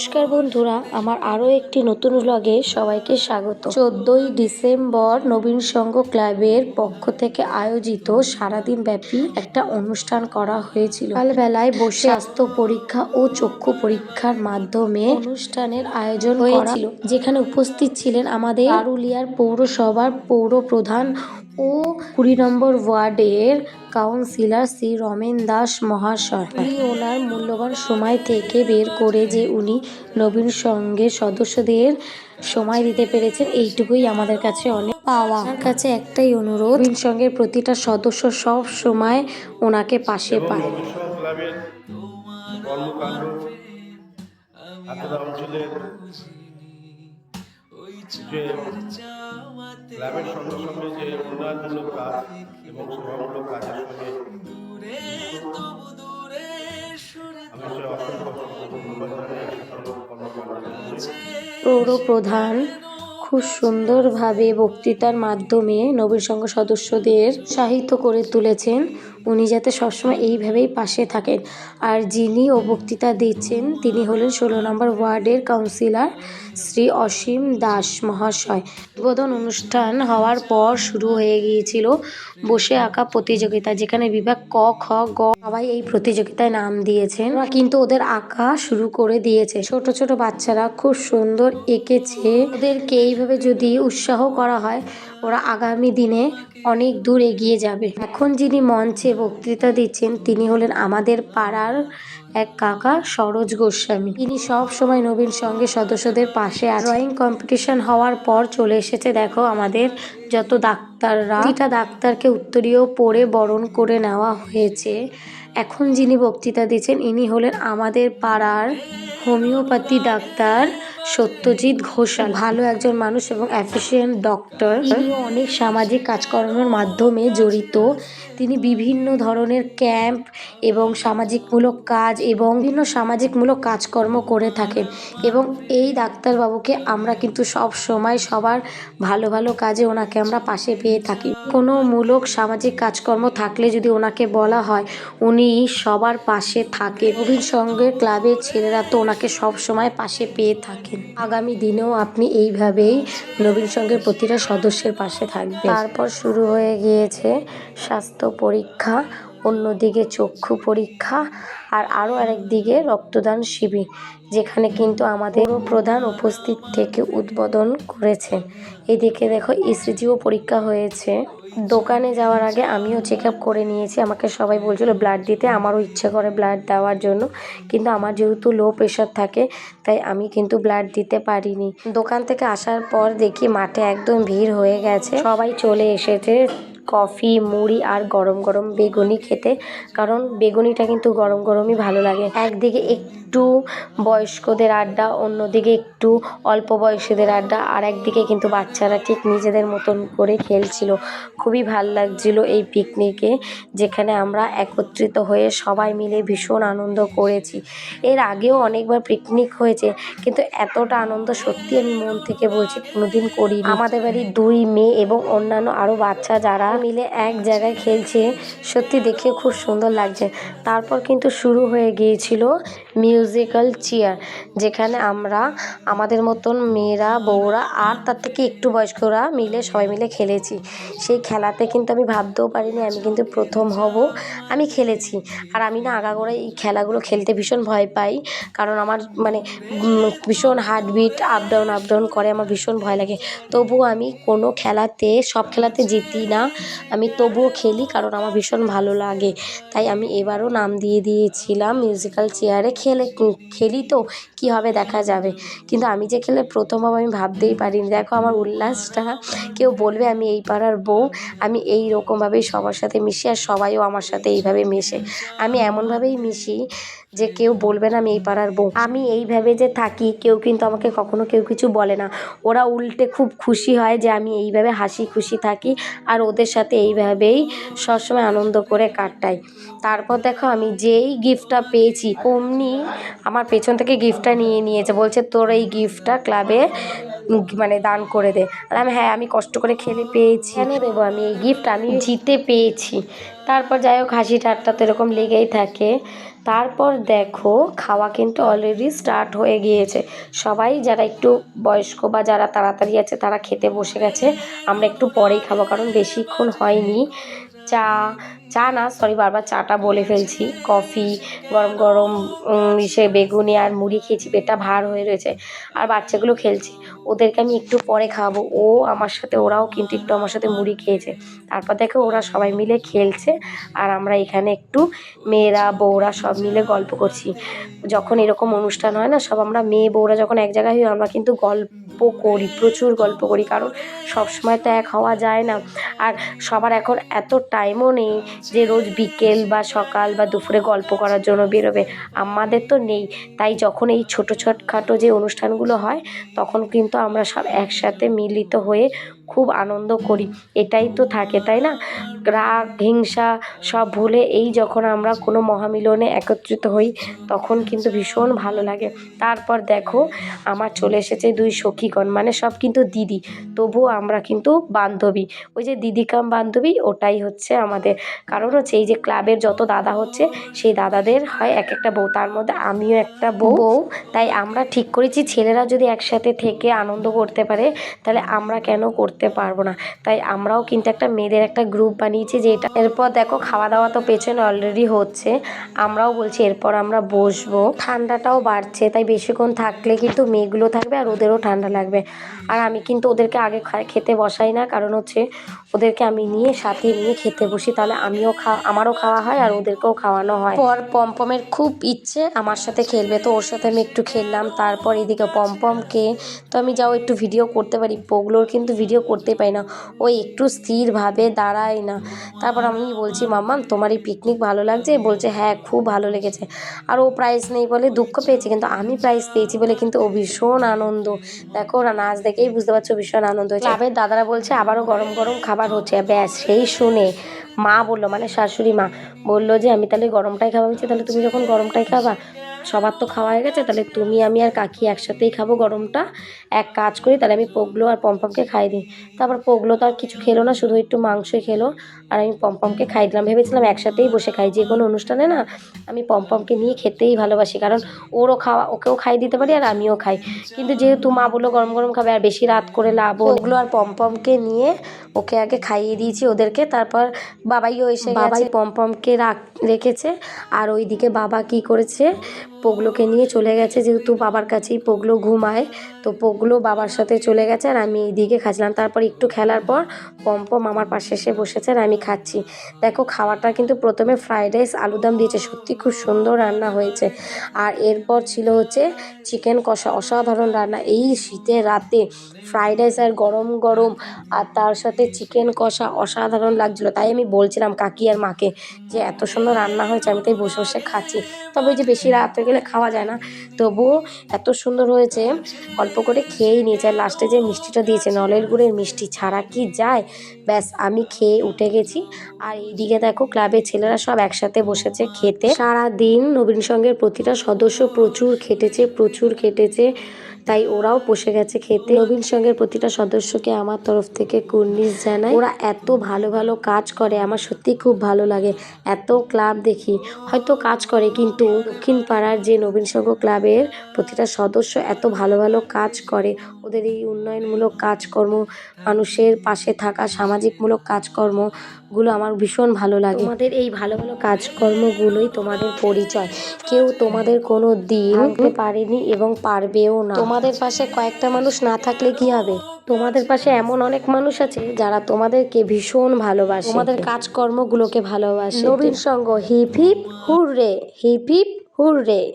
নমস্কার বন্ধুরা আমার আরও একটি নতুন ব্লগে সবাইকে স্বাগত। চোদ্দই ডিসেম্বর নবীন সংঘ ক্লাবের পক্ষ থেকে আয়োজিত সারাদিন ব্যাপী একটা অনুষ্ঠান করা হয়েছিল। সকালবেলায় বসে স্বাস্থ্য পরীক্ষা ও চক্ষু পরীক্ষার মাধ্যমে অনুষ্ঠানের আয়োজন হয়েছিল। যেখানে উপস্থিত ছিলেন আমাদের আরুলিয়ার পৌরসভার পৌর প্রধান ও কুড়ি নম্বর ওয়ার্ডের কাউন্সিলর শ্রী রমেন দাস মহাশয়। উনি ওনার মূল্যবান সময় থেকে বের করে যে উনি নবীন সঙ্গের সদস্যদের সময় দিতে পেরেছেন এইটুকুই আমাদের কাছে অনেক পাওয়া। আমার কাছে একটাই অনুরোধ নবীন সঙ্গের প্রতিটা সদস্য সব সময় ওনাকে পাশে পায়। কর্মকাণ্ড অঞ্চলের যে ক্লাবের সঙ্গে সঙ্গে যে উন্নয়নমূলক কাজ এবং সেবামূলক কাজের সঙ্গে। পৌর প্রধান খুব সুন্দরভাবে বক্তৃতার মাধ্যমে নবীর সংঘ সদস্যদের সাহিত্য করে তুলেছেন উনি যাতে সবসময় এইভাবেই পাশে থাকেন। আর যিনি ও বক্তৃতা দিচ্ছেন, তিনি হলেন ষোলো নম্বর ওয়ার্ডের কাউন্সিলর শ্রী অসীম দাস মহাশয়। উদ্বোধন অনুষ্ঠান হওয়ার পর শুরু হয়ে গিয়েছিল বসে আঁকা প্রতিযোগিতা, যেখানে বিভাগ ক, খ, গ সবাই এই প্রতিযোগিতায় নাম দিয়েছেন। কিন্তু ওদের আঁকা শুরু করে দিয়েছে। ছোট ছোট বাচ্চারা খুব সুন্দর এঁকেছে। ওদেরকে এইভাবে যদি উৎসাহ করা হয় ওরা আগামী দিনে অনেক দূর এগিয়ে যাবে। এখন যিনি মঞ্চে বক্তৃতা দিচ্ছেন, তিনি হলেন আমাদের পাড়ার এক কাকা সরোজ গোস্বামী। তিনি সব সময় নবীন সঙ্গে সদস্যদের পাশে ড্রয়িং কম্পিটিশন হওয়ার পর চলে এসেছে, দেখো আমাদের যত ডাক্তাররা। প্রতিটা ডাক্তারকে উত্তরীয় পড়ে বরণ করে নেওয়া হয়েছে। এখন যিনি বক্তৃতা দিচ্ছেন, ইনি হলেন আমাদের পাড়ার হোমিওপ্যাথি ডাক্তার সত্যজিৎ ঘোষাল। ভালো একজন মানুষ এবং অ্যাফিসিয়েন্ট ডক্টর অনেক সামাজিক কাজকর্মের মাধ্যমে জড়িত। তিনি বিভিন্ন ধরনের ক্যাম্প এবং সামাজিকমূলক কাজ এবং বিভিন্ন সামাজিকমূলক কাজকর্ম করে থাকেন। এবং এই ডাক্তারবাবুকে আমরা কিন্তু সব সময় সবার ভালো ভালো কাজে ওনাকে আমরা পাশে পেয়ে থাকি। কোনো মূলক সামাজিক কাজকর্ম থাকলে যদি ওনাকে বলা হয় উনি সবার পাশে থাকে। নবীন সঙ্গের ক্লাবের ছেলেরা তো ওনাকে সব সময় পাশে পেয়ে থাকেন আগামী দিনেও আপনি এইভাবেই নবীন সংঘের প্রতিটা সদস্যের পাশে থাকবেন। তারপর শুরু হয়ে গিয়েছে স্বাস্থ্য পরীক্ষা অন্যদিকে চক্ষু পরীক্ষা আর আরও আরেক দিকে রক্তদান শিবির, যেখানে কিন্তু আমাদের প্রধান উপস্থিত থেকে উদ্বোধন করেছেন এদিকে দেখো ইসিজিও পরীক্ষা হয়েছে। দোকানে যাওয়ার আগে আমিও চেক আপ করে নিয়েছি। আমাকে সবাই বলছিল, ব্লাড দিতে আমারও ইচ্ছে করে ব্লাড দেওয়ার জন্য। কিন্তু আমার যেহেতু লো প্রেশার থাকে, তাই আমি কিন্তু ব্লাড দিতে পারিনি। দোকান থেকে আসার পর দেখি মাঠে একদম ভিড় হয়ে গেছে। সবাই চলে এসেছে কফি, মুড়ি আর গরম গরম বেগুনি খেতে। কারণ বেগুনিটা কিন্তু গরম গরমই ভালো লাগে। একদিকে একটু বয়স্কদের আড্ডা, অন্যদিকে একটু অল্প বয়সীদের আড্ডা, আর একদিকে কিন্তু বাচ্চারা ঠিক নিজেদের মতন করে খেলছিল। খুবই ভালো লাগছিল এই পিকনিকে যেখানে আমরা একত্রিত হয়ে সবাই মিলে ভীষণ আনন্দ করেছি। এর আগেও অনেকবার পিকনিক হয়েছে, কিন্তু এতটা আনন্দ সত্যি আমি মন থেকে বলছি কোনোদিন করি আমাদের বাড়ির দুই মেয়ে এবং অন্যান্য আরও বাচ্চা যারা মিলে এক জায়গায় খেলছে। সত্যি দেখে খুব সুন্দর লাগছে। তারপর কিন্তু শুরু হয়ে গিয়েছিল মিউজিক্যাল চেয়ার যেখানে আমরা, আমাদের মতন মেয়েরা, বউরা আর তার থেকে একটু বয়স্করা মিলে সবাই মিলে খেলেছি। সেই খেলাতে কিন্তু আমি ভাবতেও পারিনি আমি কিন্তু প্রথম হব, আমি খেলেছি। আর আমি না আগাগোড়াই এই খেলাগুলো খেলতে ভীষণ ভয় পাই, কারণ আমার মানে ভীষণ heartbeat up down up down করে, আমার ভীষণ ভয় লাগে। তবুও আমি কোনো খেলাতে, সব খেলাতে জিতি না। আমি তবুও খেলি কারণ আমার ভীষণ ভালো লাগে। তাই আমি এবারও নাম দিয়ে দিয়েছিলাম মিউজিক্যাল চেয়ারে খেলে, খেলি তো, কি হবে দেখা যাবে। কিন্তু আমি যে খেলে প্রথম আমি ভাবতেই পারিনি। দেখো আমার উল্লাসটা, কেউ বলবে আমি এই পাড়ার বউ, আমি এই রকমভাবেই সবার সাথে মিশি আর সবাইও আমার সাথে এইভাবে মেশে। আমি এমনভাবেই মিশি যে কেউ বলবে না আমি এই পাড়ার বউ। আমি এইভাবে যে থাকি, কেউ কিন্তু আমাকে কখনো কেউ কিছু বলে না। ওরা উল্টে খুব খুশি হয় যে আমি এইভাবে হাসি খুশি থাকি আর ওদের সাথে এইভাবেই সবসময় আনন্দ করে কাটাই। তারপর দেখো আমি যেই গিফটটা পেয়েছি, অমনি আমার পেছন থেকে গিফটটা নিয়ে নিয়েছে। বলছে, তোর এই গিফটটা ক্লাবে মানে দান করে দে। আমি হ্যাঁ আমি কষ্ট করে খেলে পেয়েছি। কেন দেবো আমি এই গিফট আমি জিতে পেয়েছি। তারপর যাই হোক, হাসি ঠাট্টা তো এরকম লেগেই থাকে। তারপর দেখো, খাওয়া কিন্তু অলরেডি স্টার্ট হয়ে গিয়েছে। সবাই যারা একটু বয়স্ক বা যারা তাড়াতাড়ি আছে, তারা খেতে বসে গেছে। আমরা একটু পরেই খাব, কারণ বেশিক্ষণ হয়নি। চা চা না সরি বারবার চাটা বলে ফেলছি। কফি, গরম গরম ইসে বেগুনি আর মুড়ি খেয়েছি, পেটটা ভার হয়ে রয়েছে। আর বাচ্চাগুলো খেলছে। ওদেরকে আমি একটু পরে খাওয়াবো। ও আমার সাথে, ওরাও কিন্তু একটু আমার সাথে মুড়ি খেয়েছে। তারপর দেখো, ওরা সবাই মিলে খেলছে। আর আমরা এখানে একটু মেয়েরা, বউরা সব মিলে গল্প করছি। যখন এরকম অনুষ্ঠান হয় না, সব আমরা মেয়ে, বউরা যখন এক জায়গায় হই আমরা কিন্তু গল্প করি, প্রচুর গল্প করি, কারণ সব সময় তো এক হওয়া যায় না। আর সবার এখন এত টাইমও নেই যে রোজ বিকেল বা সকাল বা দুপুরে গল্প করার জন্য বেরোবে। আমাদের তো নেই। তাই যখন এই ছোটো ছোটখাটো যে অনুষ্ঠানগুলো হয়, তখন কিন্তু আমরা সব একসাথে মিলিত হয়ে খুব আনন্দ করি। এটাই তো থাকে, তাই না? রাগ, হিংসা সব ভুলে এই যখন আমরা কোনো মহামিলনে একত্রিত হই, তখন কিন্তু ভীষণ ভালো লাগে। তারপর দেখো, আমার চলে এসেছে দুই সখীগণ মানে সব কিন্তু দিদি। তবুও আমরা কিন্তু বান্ধবী। ওই যে দিদি কাম বান্ধবী ওটাই হচ্ছে আমাদের। কারণ হচ্ছে এই যে ক্লাবের যত দাদা হচ্ছে সেই দাদাদের হয় এক একটা বউ। তার মধ্যে আমিও একটা বউ। বউ। তাই আমরা ঠিক করেছি ছেলেরা যদি একসাথে থেকে আনন্দ করতে পারে তাহলে আমরা কেন করতে পারব না? তাই আমরাও কিন্তু একটা মেয়েদের একটা গ্রুপ বানিয়েছি যে এটা এরপর দেখো খাওয়া দাওয়া তো পেছনে অলরেডি হচ্ছে। আমরাও বলছি এরপর আমরা বসবো। ঠান্ডাটাও বাড়ছে তাই বেশিক্ষণ থাকলে কিন্তু মেয়েগুলো থাকবে আর ওদেরও ঠান্ডা লাগবে। আর আমি কিন্তু ওদেরকে আগে খেতে বসাই না, কারণ হচ্ছে ওদেরকে আমি নিয়ে, সাথে নিয়ে খেতে বসি। তাহলে আমিও খা, আমারও খাওয়া হয় আর ওদেরকেও খাওয়ানো হয়। পর পমপমের খুব ইচ্ছে, আমার সাথে খেলবে তো ওর সাথে আমি একটু খেললাম। তারপর এদিকে পমপমকে তো আমি যাও একটু ভিডিও করতে পারি। পোগলোর কিন্তু ভিডিও করতে পারি না। ও একটু স্থিরভাবে দাঁড়ায় না। তারপর আমি বলছি মাম্মাম তোমার এই পিকনিক ভালো লাগছে? বলছে হ্যাঁ খুব ভালো লেগেছে। আর ও প্রাইজ নেই বলে দুঃখ পেয়েছে, কিন্তু আমি প্রাইজ পেয়েছি বলে কিন্তু ও ভীষণ আনন্দ। দেখো ওরা নাচ দেখেই বুঝতে পারছ ভীষণ আনন্দ হয়েছে। ক্লাবের দাদারা বলছে আবারও গরম গরম খাবার হচ্ছে। ব্যাস সেই শুনে মা বলল মানে শাশুড়ি মা বলল যে আমি তাহলে গরমটাই খাব। বলছি, তাহলে তুমি যখন গরমটাই খাবা সবার তো খাওয়া হয়ে গেছে তাহলে তুমি আমি আর কাকি একসাথেই খাব গরমটা। এক কাজ করি তাহলে আমি পোগলো আর পম্পমকে খাই দিই। তারপর পোগলো তো আর কিছু খেলো না শুধু একটু মাংসই খেলো। আর আমি পম্পমকে খাই দিলাম ভেবেছিলাম একসাথেই বসে খাই। যে কোনো অনুষ্ঠানে না আমি পম্পমকে নিয়ে খেতেই ভালোবাসি। কারণ ওরও খাওয়া ওকেও খাই দিতে পারি আর আমিও খাই। কিন্তু যেহেতু মা বলল গরম গরম খাবে আর বেশি রাত করে লাভ ওগুলো আর পম্পমকে নিয়ে ওকে আগে খাইয়ে দিয়েছি ওদেরকে। তারপর বাবাইও এসে বাবাই পম্পমকে রাখ রেখেছে। আর ওইদিকে বাবা কি করেছে? পোগলোকে নিয়ে চলে গেছে, যেহেতু বাবার কাছেই পোগলো ঘুমায়, তো পোগলো বাবার সাথে চলে গেছে আর আমি এইদিকে খাচ্ছিলাম। তারপর একটু খেলার পর পম্পম আমার পাশে এসে বসেছে আর আমি খাচ্ছি। দেখো খাওয়াটা কিন্তু প্রথমে ফ্রাইড রাইস আলুদম দিয়েছে। সত্যি খুব সুন্দর রান্না হয়েছে। আর এরপর ছিল হচ্ছে চিকেন কষা, অসাধারণ রান্না। এই শীতের রাতে ফ্রাইড রাইস আর গরম গরম আর তার সাথে চিকেন কষা অসাধারণ লাগছিল। তাই আমি বলছিলাম কাকি আর মাকে যে এত সুন্দর রান্না হয়েছে, আমি তাই বসে বসে খাচ্ছি। তবে যে বেশি রাত হয়ে গেলে খাওয়া যায় না। তবুও এত সুন্দর হয়েছে, অল্প করে খেয়েই নিয়েছে। আর লাস্টে যে মিষ্টিটা দিয়েছে, নলের গুড়ের মিষ্টি, ছাড়া কি যায়? ব্যাস, আমি খেয়ে উঠে গেছি। আর এইদিকে দেখো ক্লাবের ছেলেরা সব একসাথে বসেছে খেতে। সারাদিন নবীন সঙ্গের প্রতিটা সদস্য প্রচুর খেটেছে প্রচুর খেটেছে। তাই ওরাও বসে গেছে খেতে। নবীন সঙ্গের প্রতিটা সদস্যকে আমার তরফ থেকে কুর্নিশ জানাই। ওরা এত ভালো ভালো কাজ করে আমার সত্যি খুব ভালো লাগে। এত ক্লাব দেখি হয়তো কাজ করে কিন্তু দক্ষিণ পাড়ার যে নবীন সংঘ ক্লাবের প্রতিটা সদস্য এত ভালো ভালো কাজ করে। ওদের এই উন্নয়নমূলক কাজকর্ম মানুষের পাশে থাকা সামাজিকমূলক কাজকর্মগুলো আমার ভীষণ ভালো লাগে। তোমাদের এই ভালো ভালো কাজকর্মগুলোই তোমাদের পরিচয়। কেউ তোমাদের কোনো দিন পারেনি এবং পারবেও না। তোমাদের পাশে কয়েকটা মানুষ না থাকলে কি হবে? তোমাদের পাশে এমন অনেক মানুষ আছে যারা তোমাদেরকে ভীষণ ভালোবাসে। তোমাদের কাজকর্মগুলোকে ভালোবাসে। নবীন সঙ্গ hip hip hurray hip hip hurray.